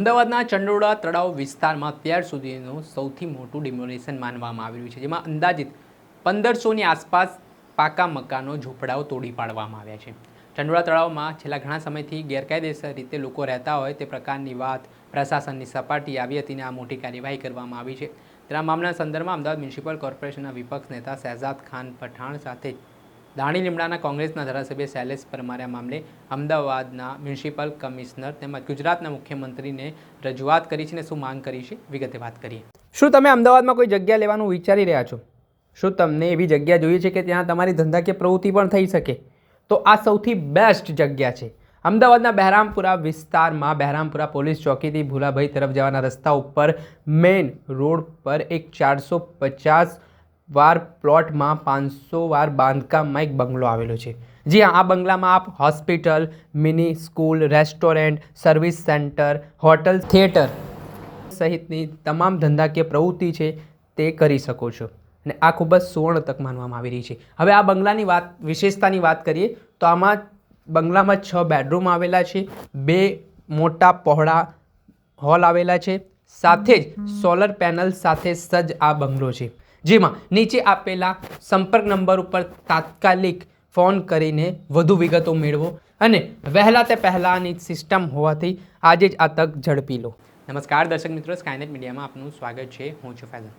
અમદાવાદના ચંડોળા તળાવ વિસ્તારમાં અત્યાર સુધીનું સૌથી મોટું ડિમોલેશન માનવામાં આવી રહ્યું છે, જેમાં અંદાજિત પંદરસોની આસપાસ પાકા મકાનો ઝૂંપડાઓ તોડી પાડવામાં આવ્યા છે. ચંડોળા તળાવમાં છેલ્લા ઘણા સમયથી ગેરકાયદેસર રીતે લોકો રહેતા હોય તે પ્રકારની વાત પ્રશાસનની સપાટી આવી હતી અને આ મોટી કાર્યવાહી કરવામાં આવી છે. તેના મામલાના સંદર્ભમાં અમદાવાદ મ્યુનિસિપલ કોર્પોરેશનના વિપક્ષ નેતા શહેજાદ ખાન પઠાણ સાથે દાણી લીમડાના કોંગ્રેસના ધારાસભ્ય શૈલેષ પરમારે મામલે અમદાવાદના મ્યુનિસિપલ કમિશનર તેમજ ગુજરાતના મુખ્યમંત્રીને રજૂઆત કરી છે અને શું માંગ કરી છે વિગતે વાત કરીએ. શું તમે અમદાવાદમાં કોઈ જગ્યા લેવાનું વિચારી રહ્યા છો? શું તમને એવી જગ્યા જોઈએ છે કે ત્યાં તમારી ધંધાકીય પ્રવૃત્તિ પણ થઈ શકે? તો આ સૌથી બેસ્ટ જગ્યા છે. અમદાવાદના બહેરામપુરા વિસ્તારમાં બહેરામપુરા પોલીસ ચોકીથી ભૂલાભાઈ તરફ જવાના રસ્તા ઉપર મેઇન રોડ પર એક ચારસો પચાસ વાર પ્લોટમાં પાંચસો વાર બાંધકામમાં એક બંગલો આવેલો છે. જી આ બંગલામાં આપ hospital, mini school, restaurant, service centre, hotel, theatre સહિતની તમામ ધંધાકીય પ્રવૃત્તિ છે તે કરી શકો છો. અને આ ખૂબ જ સુવર્ણ તક માનવામાં આવી રહી છે. હવે આ બંગલાની વાત, વિશેષતાની વાત કરીએ તો આમાં બંગલામાં છ બેડરૂમ આવેલા છે, બે મોટા પહોળા હોલ આવેલા છે, સાથે જ સોલર પેનલ સાથે સજ્જ આ બંગલો છે. જેમાં નીચે આપેલા સંપર્ક નંબર ઉપર તાત્કાલિક ફોન કરીને વધુ વિગતો મેળવો અને વહેલા તે પહેલાંની સિસ્ટમ હોવાથી આજે જ આ તક ઝડપી લો. નમસ્કાર, દર્શક મિત્રો. સ્કાયનેટ મીડિયામાં આપનું સ્વાગત છે. હું છું ફૈઝન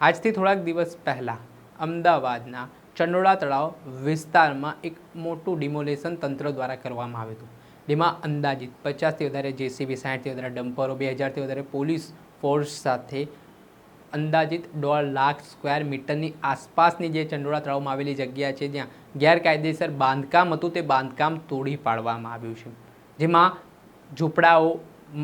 આજથી થોડાક દિવસ પહેલાં અમદાવાદના ચંડોળા તળાવ વિસ્તારમાં એક મોટું ડિમોલેશન તંત્ર દ્વારા કરવામાં આવ્યું હતું. જેમાં અંદાજિત પચાસથી વધારે જેસીબી સાઠથી વધારે ડમ્પરો, બે હજારથી વધારે પોલીસ ફોર્સ સાથે અંદાજિત દોઢ લાખ સ્ક્વેર મીટરની આસપાસની જે ચંડોળા તળાવમાં આવેલી જગ્યા છે, જ્યાં ગેરકાયદેસર બાંધકામ હતું, તે બાંધકામ તોડી પાડવામાં આવ્યું છે. જેમાં ઝૂંપડાઓ,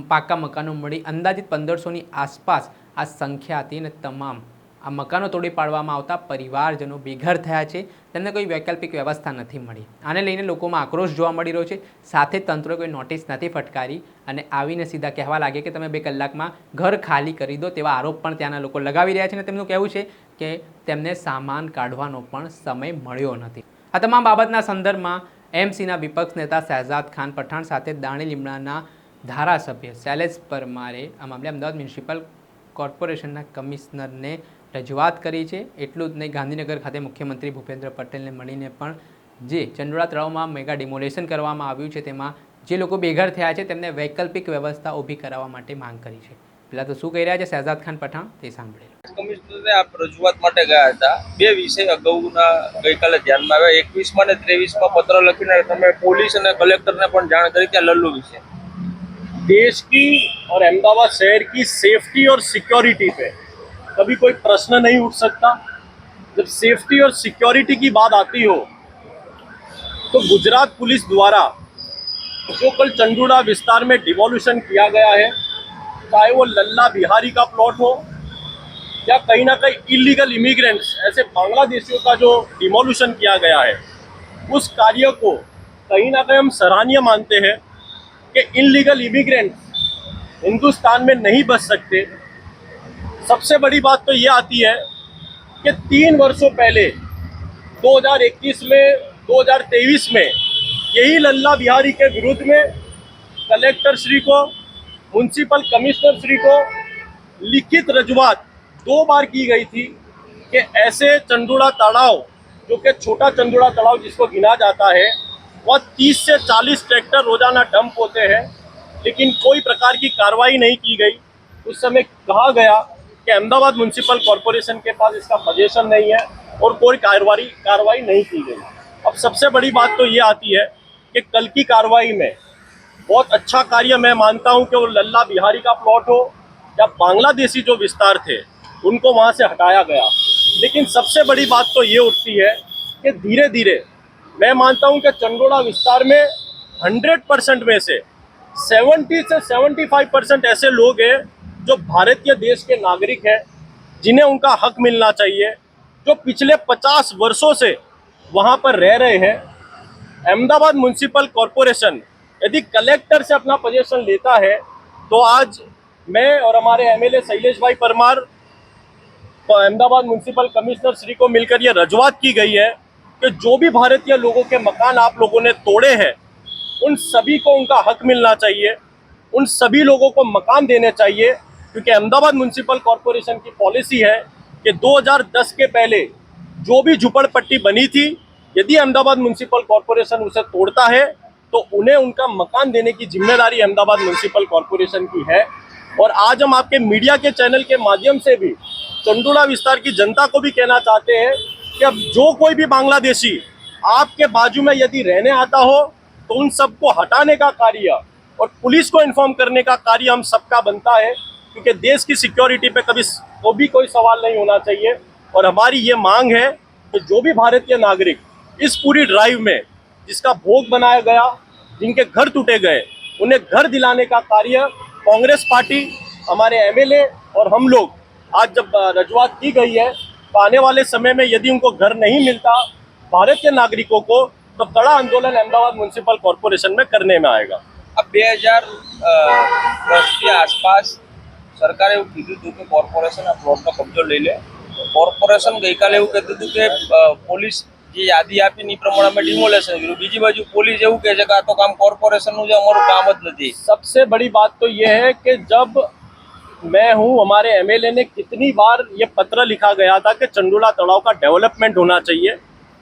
પાકા મકાનો મળી અંદાજિત પંદરસોની આસપાસ આ સંખ્યા હતી અને તમામ આ મકાનો તોડી પાડવામાં આવતા પરિવારજનો બેઘર થયા છે. તેમને કોઈ વૈકલ્પિક વ્યવસ્થા નથી મળી. આને લઈને લોકોમાં આક્રોશ જોવા મળી રહ્યો છે. સાથે તંત્રોએ કોઈ નોટિસ નથી ફટકારી અને આવીને સીધા કહેવા લાગે કે તમે બે કલાકમાં ઘર ખાલી કરી દો તેવા આરોપ પણ ત્યાંના લોકો લગાવી રહ્યા છે અને તેમનું કહેવું છે કે તેમને સામાન કાઢવાનો પણ સમય મળ્યો નથી. આ તમામ બાબતના સંદર્ભમાં એમસીના વિપક્ષ નેતા શહેજાદ ખાન પઠાણ સાથે દાણી લીમડાના ધારાસભ્ય શૈલેષ પરમારે આ મામલે અમદાવાદ મ્યુનિસિપલ કોર્પોરેશનના કમિશનરને રજૂઆત કરી છે એટલું જ નહીં ગાંધીનગર ખાતે મુખ્યમંત્રી ભૂપેન્દ્ર પટેલને મળીને પણ જે ચંડોળા તળાવમાં મેગા ડિમોલેશન કરવામાં આવ્યું છે તેમાં જે લોકો બેઘર થયા છે તેમને વૈકલ્પિક વ્યવસ્થા ઊભી કરાવવા માટે માંગ કરી છે. પેલા તો શું કહી રહ્યા છે શહેજાદ ખાન પઠાણ તે સાંભળેલું. કમિશનરને આપ રજૂઆત માટે ગયા હતા. બે વિષય અગાઉના ગઈકાલે ધ્યાનમાં આવ્યા. એકવીસમાં અને ત્રેવીસમાં પત્ર લખીને તમે પોલીસ અને કલેક્ટરને પણ જાણ કરી કે લલ્લુ વિશે. દેશ કી ઓર અમદાવાદ શહેર કી સેફટી ઓર સિક્યોરિટી પે कभी कोई प्रश्न नहीं उठ सकता। जब सेफ्टी और सिक्योरिटी की बात आती हो तो गुजरात पुलिस द्वारा जो कल चंडूड़ा विस्तार में डिवोल्यूशन किया गया है, चाहे वो लल्ला बिहारी का प्लॉट हो, या कहीं ना कहीं इलीगल इमिग्रेंट्स ऐसे बांग्लादेशियों का जो डिमोल्यूशन किया गया है, उस कार्य को कहीं ना कहीं हम सराहनीय मानते हैं कि इनलीगल इमिग्रेंट्स हिंदुस्तान में नहीं बच सकते। सबसे बड़ी बात तो ये आती है कि तीन वर्षों पहले 2021 में 2023 में, यही लल्ला बिहारी के विरुद्ध में कलेक्टर श्री को म्यूनसिपल कमिश्नर श्री को लिखित रजूआत दो बार की गई थी कि ऐसे चंदुड़ा तालाव, जो कि छोटा चंदुड़ा तालाव जिसको गिना जाता है, वह 30 से 40 ट्रैक्टर रोज़ाना डंप होते हैं, लेकिन कोई प्रकार की कार्रवाई नहीं की गई। उस समय कहा गया कि अहमदाबाद म्यूनसिपल कॉरपोरेशन के पास इसका पजेशन नहीं है और कोई कार्रवाई कार्रवाई नहीं की गई। अब सबसे बड़ी बात तो ये आती है कि कल की कार्रवाई में बहुत अच्छा कार्य मैं मानता हूँ कि वो लल्ला बिहारी का प्लॉट हो या बांग्लादेशी जो विस्तार थे, उनको वहाँ से हटाया गया। लेकिन सबसे बड़ी बात तो ये उठती है कि धीरे धीरे मैं मानता हूँ कि चंडोड़ा विस्तार में 100 परसेंट में से 70 से 75 परसेंट ऐसे लोग हैं जो भारतीय देश के नागरिक हैं, जिन्हें उनका हक मिलना चाहिए, जो पिछले 50 वर्षों से वहाँ पर रह रहे हैं, अहमदाबाद म्यूनसिपल कॉरपोरेशन यदि कलेक्टर से अपना पोजीशन लेता है तो आज मैं और हमारे MLA Shailesh bhai Parmar, Ahmedabad municipal commissioner Shri को मिलकर ये रजूआत की गई है कि जो भी भारतीय लोगों के मकान आप लोगों ने तोड़े हैं, उन सभी को उनका हक मिलना चाहिए, उन सभी लोगों को मकान देने चाहिए क्योंकि अहमदाबाद म्यूनसिपल कॉरपोरेशन की पॉलिसी है कि 2010 के पहले जो भी झुपड़पट्टी बनी थी, यदि अहमदाबाद म्यूनसिपल कॉरपोरेशन उसे तोड़ता है तो उन्हें उनका मकान देने की ज़िम्मेदारी अहमदाबाद म्यूनसिपल कॉरपोरेशन की है। और आज हम आपके मीडिया के चैनल के माध्यम से भी चंडोला विस्तार की जनता को भी कहना चाहते हैं कि अब जो कोई भी बांग्लादेशी आपके बाजू में यदि रहने आता हो तो उन सबको हटाने का कार्य और पुलिस को इन्फॉर्म करने का कार्य हम सबका बनता है। क्योंकि देश की सिक्योरिटी पे कभी को भी कोई सवाल नहीं होना चाहिए। और हमारी ये मांग है कि जो भी भारतीय नागरिक इस पूरी ड्राइव में जिसका भोग बनाया गया, जिनके घर टूटे गए, उन्हें घर दिलाने का कार्य कांग्रेस पार्टी, हमारे एमएलए और हम लोग आज जब रजुआत की गई है तो आने वाले समय में यदि उनको घर नहीं मिलता भारत के नागरिकों को तो कड़ा आंदोलन अहमदाबाद म्यूनसिपल कॉरपोरेशन में करने में आएगा। अब 2000 के आसपास સરકારે એવું કીધું હતું કે કોર્પોરેશન આ પ્લોટનો કબજો લઈ લે કોર્પોરેશન ગઈકાલે એવું કહેતું હતું કે અ, પોલીસ જે યાદી આપીને એ પ્રમાણે અમે ડિમોલેશન કર્યું બીજી બાજુ પોલીસ એવું કહે છે કે આ તો કામ કોર્પોરેશનનું છે અમારું કામ જ નથી सबसे बड़ी बात तो ये है कि जब मैं हूँ हमारे एमएलए ने कितनी बार ये पत्र लिखा गया था कि चंडोला तलाव का डेवलपमेंट होना चाहिए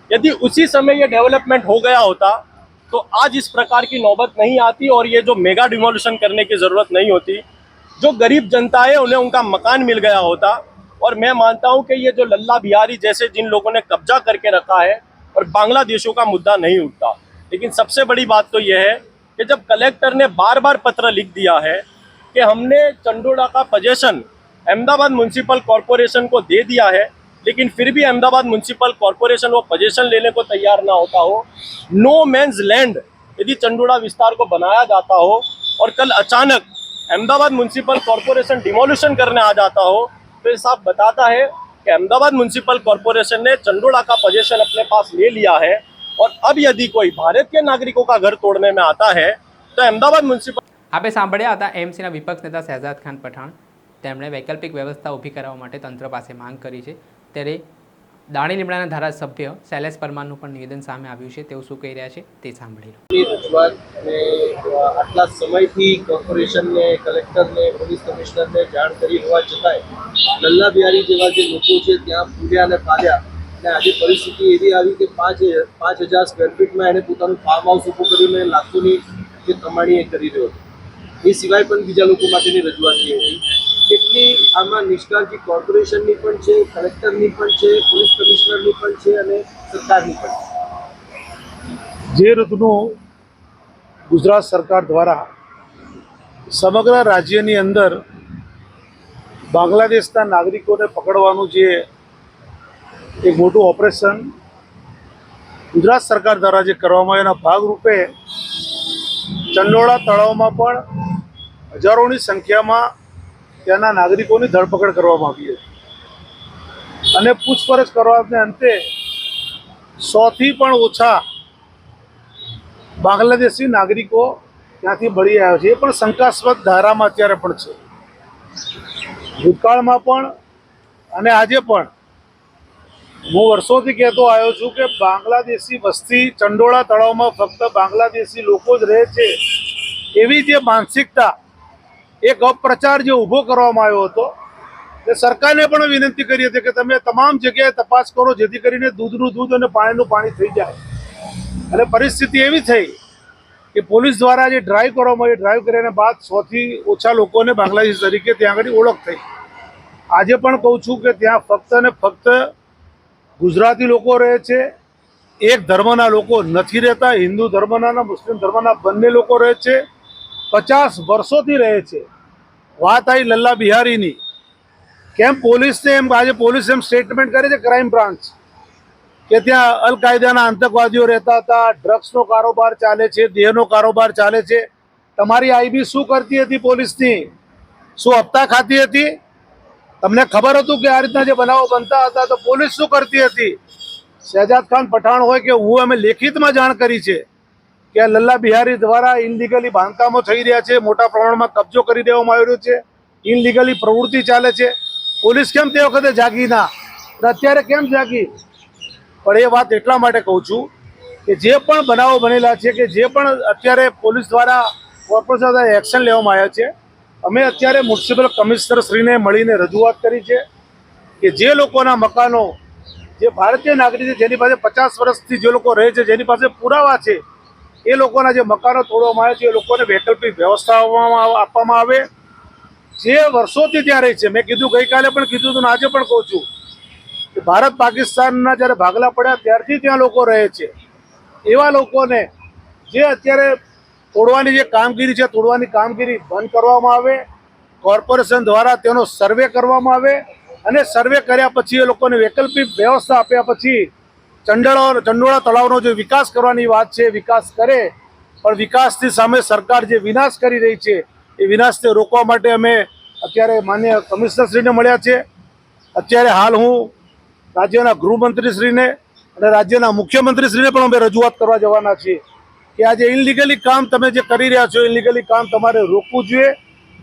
यदि उसी समय ये डेवलपमेंट हो गया होता तो आज इस प्रकार की नौबत नहीं आती और ये जो मेगा डिमोलिशन करने की ज़रूरत नहीं होती जो गरीब जनता है, उन्हें उनका मकान मिल गया होता। और मैं मानता हूँ कि ये जो लल्ला बिहारी जैसे जिन लोगों ने कब्जा करके रखा है, और बांग्लादेशों का मुद्दा नहीं उठता। लेकिन सबसे बड़ी बात तो यह है कि जब कलेक्टर ने बार बार पत्र लिख दिया है कि हमने चंडोला का पजेशन अहमदाबाद म्यूनसिपल कॉरपोरेशन को दे दिया है, लेकिन फिर भी अहमदाबाद म्यूनसिपल कॉरपोरेशन वो पजेशन लेने को तैयार ना होता हो नो मैंस लैंड यदि चंडोला विस्तार को बनाया जाता हो, और कल अचानक अहमदाबाद म्यूनसिपल कॉरपोरेशन डिमोलिशन करने आ जाता हो तो ये साफ बताता है कि अहमदाबाद म्यूनसिपल कॉरपोरेशन ने चंडोला का पोजेशन अपने पास ले लिया है और अब यदि कोई भारत के नागरिकों का घर तोड़ने में आता है तो अहमदाबाद म्यूनसिपल આપણે સાંભળ્યા હતા એમસીના વિપક્ષ નેતા શહેજાદ ખાન પઠાણ તેમણે વૈકલ્પિક વ્યવસ્થા ઊભી કરાવવા માટે તંત્ર પાસે માંગ કરી છે ત્યારે દાણી લીમડાના ધારાસભ્ય શૈલેષ પરમારનું પણ નિવેદન સામે આવ્યું છે. તેઓ શું કહી રહ્યા છે તે સાંભળી લો. આટલા સમયથી કોર્પોરેશનને, કલેક્ટરને, પોલીસ કમિશનરને જાણ કરી હોવા છતાંય લલ્લા બિહારી જેવા જે લોકો છે ત્યાં પૂર્યા અને પાલ્યા અને આજે પરિસ્થિતિ એવી આવી કે પાંચ પાંચ હજાર સ્ક્વેર ફીટમાં એને પોતાનું ફાર્મ હાઉસ ઊભું કરીને લાખોની જે કમાણી એ કરી રહ્યો હતો. એ સિવાય પણ બીજા લોકો માટેની રજૂઆત થઈ હતી. કેટલી આમાં નિષ્કાળજી કોર્પોરેશનની પણ છે, કલેક્ટરની પણ છે, પોલીસ કમિશનરની પણ છે અને સરકારની પણ છે. જે રીતનું ગુજરાત સરકાર દ્વારા સમગ્ર રાજ્યની અંદર બાંગ્લાદેશના નાગરિકોને પકડવાનું જે એક મોટું ઓપરેશન ગુજરાત સરકાર દ્વારા જે કરવામાં એના ભાગરૂપે ચંડોળા તળાવમાં પણ હજારોની સંખ્યામાં ત્યાંના નાગરિકોની ધરપકડ કરવામાં આવી હતી. અને પૂછપરછ કરવાને અંતે સોથી પણ ઓછા બાંગ્લાદેશી નાગરિકો ત્યાંથી મળી આવ્યા છે. એ પણ શંકાસ્પદ ધારામાં અત્યારે પણ છે. ભૂતકાળમાં પણ અને આજે પણ હું વર્ષોથી કહેતો આવ્યો છું કે બાંગ્લાદેશી વસ્તી ચંડોળા તળાવમાં ફક્ત બાંગ્લાદેશી લોકો જ રહે છે એવી જે માનસિકતા એક અપપ્રચાર જે ઊભો કરવામાં આવ્યો હતો, તે સરકારને પણ વિનંતી કરી હતી કે તમે તમામ જગ્યાએ તપાસ કરો, જેથી કરીને દૂધનું દૂધ અને પાણીનું પાણી થઈ જાય. અને પરિસ્થિતિ એવી થઈ કે પોલીસ દ્વારા જે ડ્રાઈવ કરવામાં આવી ડ્રાઈવ કર્યાને બાદ સોથી ઓછા લોકોને બાંગ્લાદેશ તરીકે ત્યાં આગળ ઓળખ થઈ. આજે પણ કહું છું કે ત્યાં ફક્ત ને ફક્ત ગુજરાતી લોકો રહે છે, એક ધર્મના લોકો નથી રહેતા, હિન્દુ ધર્મના મુસ્લિમ ધર્મના બંને લોકો રહે છે, પચાસ વર્ષોથી રહે છે. વાત આવી લલ્લા બિહારીની. કેમ પોલીસને એમ આજે પોલીસ એમ સ્ટેટમેન્ટ કરે છે ક્રાઇમ બ્રાન્ચ કે ત્યાં અલ કાયદાના આતંકવાદીઓ રહેતા હતા ડ્રગ્સનો કારોબાર ચાલે છે, દેહનો કારોબાર ચાલે છે. તમારી આઈબી શું કરતી હતી પોલીસની? શું હપ્તા ખાતી હતી? તમને ખબર હતું કે આ રીતના જે બનાવો બનતા હતા તો પોલીસ શું કરતી હતી? શહેજાદ ખાન પઠાણ હોય કે હું, અમે લેખિતમાં જાણ કરી છે. કે લલ્લા બિહારી દ્વારા ઇનલીગલી બાંધકામો થઈ રહ્યા છે, મોટા પ્રમાણમાં કબજો કરી દેવામાં આવી રહ્યો છે ઇનલીગલી પ્રવૃત્તિ ચાલે છે. પોલીસ કેમ તે વખતે જાગી ના? અત્યારે કેમ જાગી? પણ એ વાત એટલા માટે કહું છું કે જે પણ બનાવો બનેલા છે કે જે પણ અત્યારે પોલીસ દ્વારા કોર્પોરેશન એક્શન લેવામાં આવ્યા છે, અમે અત્યારે મ્યુનિસિપલ કમિશનરશ્રીને મળીને રજૂઆત કરી છે કે જે લોકોના મકાનો જે ભારતીય નાગરિક છે, જેની પાસે પચાસ વર્ષથી જે લોકો રહે છે, જેની પાસે પુરાવા છે એ લોકોના જે મકાનો તોડવામાં આવે છે, એ લોકોને વૈકલ્પિક વ્યવસ્થા આપવામાં આવે. જે વર્ષોથી ત્યાં રહે છે, મેં કીધું ગઈકાલે પણ કીધું હતું આજે પણ કહું છું કે ભારત પાકિસ્તાનના જ્યારે ભાગલા પડ્યા ત્યારથી ત્યાં લોકો રહે છે. એવા લોકોને જે અત્યારે તોડવાની જે કામગીરી છે, તોડવાની કામગીરી બંધ કરવામાં આવે. કોર્પોરેશન દ્વારા તેનો સર્વે કરવામાં આવે અને સર્વે કર્યા પછી એ લોકોને વૈકલ્પિક વ્યવસ્થા આપ્યા પછી ચંડોળા ચંડોળા તળાવનો જે વિકાસ કરવાની વાત છે, વિકાસ કરે, પણ વિકાસની સામે સરકાર જે વિનાશ કરી રહી છે, એ વિનાશને રોકવા માટે અમે અત્યારે માન્ય કમિશનરશ્રીને મળ્યા છે. અત્યારે હાલ હું રાજ્યના ગૃહમંત્રીશ્રીને અને રાજ્યના મુખ્યમંત્રીશ્રીને પણ અમે રજૂઆત કરવા જવાના છીએ કે આ જે ઇનલીગલી કામ તમે જે કરી રહ્યા છો ઇનલીગલી કામ તમારે રોકવું જોઈએ.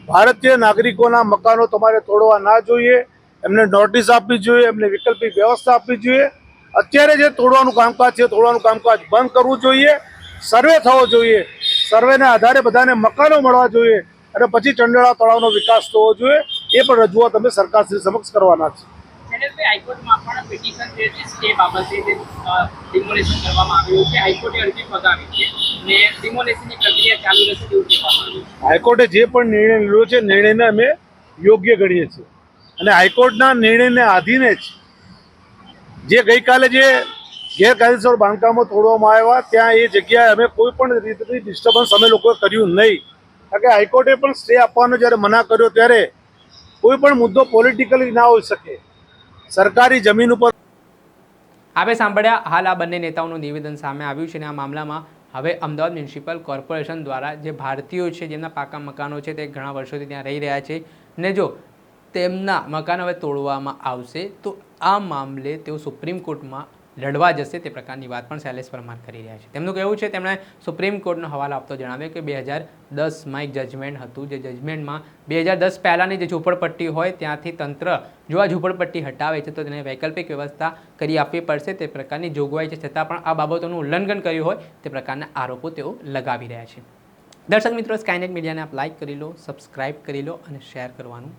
ભારતીય નાગરિકોના મકાનો તમારે તોડવા ના જોઈએ. એમને નોટિસ આપવી જોઈએ, એમને વૈકલ્પિક વ્યવસ્થા આપવી જોઈએ. અત્યારે જે તોડવાનું કામકાજ છે તોડવાનું કામકાજ બંધ કરવું જોઈએ સર્વે થવો જોઈએ સર્વેના આધારે બધાને મકાનો મળવા જોઈએ અને પછી ચંડોળા તળાવનો વિકાસ થવો જોઈએ એ પણ રજૂઆત અમે સરકારશ્રી સમક્ષ કરવાના છે. હાઈકોર્ટે જે પણ નિર્ણય લીધો છે નિર્ણયને અમે યોગ્ય ગણીએ છીએ. અને હાઈકોર્ટના નિર્ણયને આધીને જ જે ગઈકાલે જે ગેરકાયદેસર બાંધકામો તોડવામાં આવ્યા, ત્યાં એ જગ્યાએ અમે કોઈ પણ રીતની ડિસ્ટર્બન્સ અમે લોકોએ કર્યું નહીં. કારણ કે હાઈકોર્ટે પણ સ્ટે આપવાનો જ્યારે મના કર્યો ત્યારે કોઈ પણ મુદ્દો પોલિટિકલી ના હોઈ શકે. સરકારી જમીન ઉપર આપે સાંભળ્યા હાલ આ બંને નેતાઓનું નિવેદન સામે આવ્યું છે અને આ મામલામાં હવે અમદાવાદ મ્યુનિસિપલ કોર્પોરેશન દ્વારા જે ભારતીયો છે, જેમના પાકા મકાનો છે, તે ઘણા વર્ષોથી ત્યાં રહી રહ્યા છે. ને જો તેમના મકાન હવે તોડવામાં આવશે, તો આ મામલે તેઓ સુપ્રીમ કોર્ટમાં લડવા જશે તે પ્રકારની વાત પણ શૈલેષ પરમાર કરી રહ્યા છે. તેમનું કહેવું છે, તેમણે સુપ્રીમ કોર્ટનો હવાલો આપતો જણાવ્યો કે બે હજાર દસમાં એક જજમેન્ટ હતું. જે જજમેન્ટમાં બે હજાર દસ પહેલાંની જે ઝૂંપડપટ્ટી હોય, ત્યાંથી તંત્ર જો આ ઝૂંપડપટ્ટી હટાવે છે, તો તેને વૈકલ્પિક વ્યવસ્થા કરી આપવી પડશે. તે પ્રકારની જોગવાઈ છે. છતાં પણ આ બાબતોનું ઉલ્લંઘન કર્યું હોય, તે પ્રકારના આરોપો તેઓ લગાવી રહ્યા છે. દર્શક મિત્રો સ્કાયનેટ મીડિયાને આપ લાઇક કરી લો સબસ્ક્રાઇબ કરી લો અને શેર કરવાનું